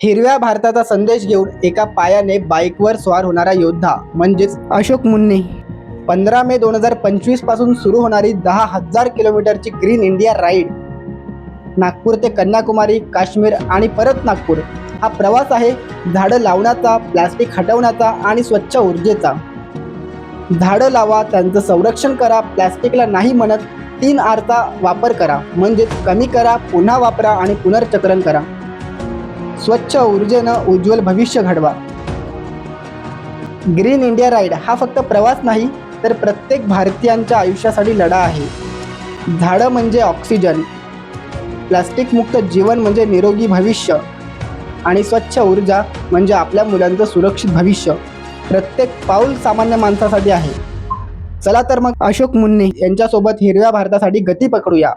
हिरव्या भारताचा संदेश घेऊन एका पायाने बाईकवर स्वार होणारा योद्धा म्हणजेच अशोक मुन्ने. पंधरा मे दोन हजार पंचवीसपासून सुरू होणारी दहा हजार किलोमीटरची ग्रीन इंडिया राईड. नागपूर ते कन्याकुमारी काश्मीर आणि परत नागपूर हा प्रवास आहे झाडं लावण्याचा प्लास्टिक हटवण्याचा आणि स्वच्छ ऊर्जेचा. झाडं लावा त्यांचं संरक्षण करा प्लॅस्टिकला नाही म्हणत तीन आरचा वापर करा म्हणजेच कमी करा पुन्हा वापरा आणि पुनर्चक्रण करा. स्वच्छ ऊर्जेनं उज्ज्वल भविष्य घडवा. ग्रीन इंडिया राईड हा फक्त प्रवास नाही तर प्रत्येक भारतीयांच्या आयुष्यासाठी लढा आहे. झाडं म्हणजे ऑक्सिजन प्लास्टिकमुक्त जीवन म्हणजे निरोगी भविष्य आणि स्वच्छ ऊर्जा म्हणजे आपल्या मुलांचं सुरक्षित भविष्य. प्रत्येक पाऊल सामान्य माणसासाठी आहे. चला तर मग अशोक मुन्ने यांच्यासोबत हिरव्या भारतासाठी गती पकडूया.